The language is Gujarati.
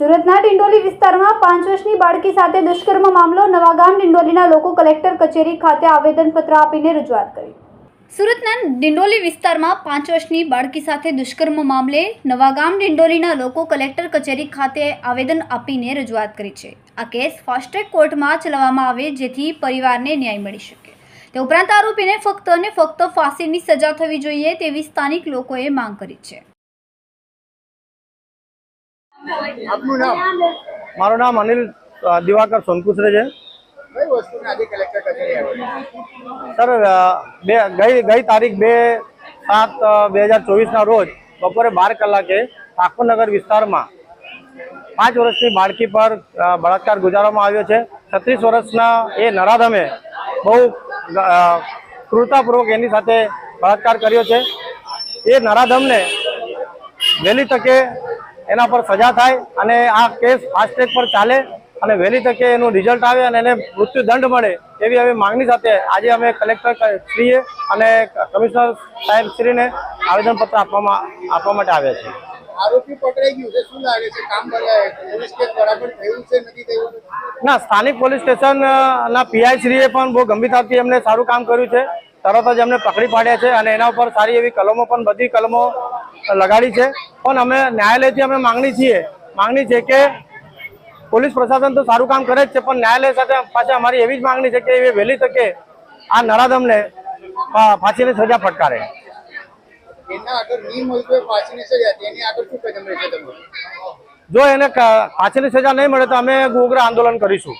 સુરતના ડિંડોલી વિસ્તારમાં પાંચ વર્ષની બાળકી સાથે દુષ્કર્મ મામલો. નવાગામ ડિંડોલીના લોકો કલેક્ટર કચેરી ખાતે આવેદનપત્ર આપીને રજૂઆત કરી. સુરતના ડિંડોલી વિસ્તારમાં પાંચ વર્ષની બાળકી સાથે દુષ્કર્મ મામલે નવાગામ ડિંડોલીના લોકો કલેક્ટર કચેરી ખાતે આવેદન આપીને રજૂઆત કરી છે. આ કેસ ફાસ્ટ ટ્રેક કોર્ટમાં ચલાવવામાં આવે જેથી પરિવારને ન્યાય મળી શકે. તે ઉપરાંત આરોપીને ફક્ત અને ફક્ત ફાંસીની સજા થવી જોઈએ તેવી સ્થાનિક લોકોએ માંગ કરી છે. આપનું નામ? મારું નામ અનિલ દિવાકર સોનકુસરે છે. સર બે ગઈ ગઈ તારીખ બે સાત બે હજાર ચોવીસના રોજ બપોરે બાર કલાકે ઠાકોરનગર વિસ્તારમાં પાંચ વર્ષની બાળકી પર બળાત્કાર ગુજારવામાં આવ્યો છે. છત્રીસ વર્ષના એ નરાધમે બહુ ક્રૂરતાપૂર્વક એની સાથે બળાત્કાર કર્યો છે. એ નરાધમને વહેલી તકે એના પર સજા થાય અને આ કેસ ફાસ્ટ્રેક પર ચાલે અને વહેલી તકે એનું રિઝલ્ટ આવે અને એને મૃત્યુદંડ મળે એવી અમે માંગણી સાથે આજે અમે કલેક્ટર શ્રીએ અને કમિશનર સાહેબ શ્રીને આવેદનપત્ર આપવામાં આપવા માટે આવ્યા છીએ. આરોપી પકડાઈ ગયું છે. શું લાગે છે? કામ પોલીસ કેસ બરાબર થયું છે? નથી થયું? ના સ્થાનિક પોલીસ સ્ટેશન ના પીઆઈ શ્રીએ પણ બહુ ગંભીરતાથી એમને સારું કામ કર્યું છે. તરત જ એમને પકડી પાડ્યા છે અને એના ઉપર સારી એવી કલમો પણ બધી કલમો લગાડી છે. પણ અમે ન્યાયાલયથી અમે માંગણી છીએ. માંગણી છે કે પોલીસ પ્રશાસન તો સારું કામ કરે જ છે પણ ન્યાયાલય સાથે પાછા અમારી એવી જ માંગણી છે કે એ વહેલી તકે આ નરાધમને ફાંસીની સજા ફટકારે. જો એને ફાંસીની સજા નહીં મળે તો અમે ઉગ્ર આંદોલન કરીશું.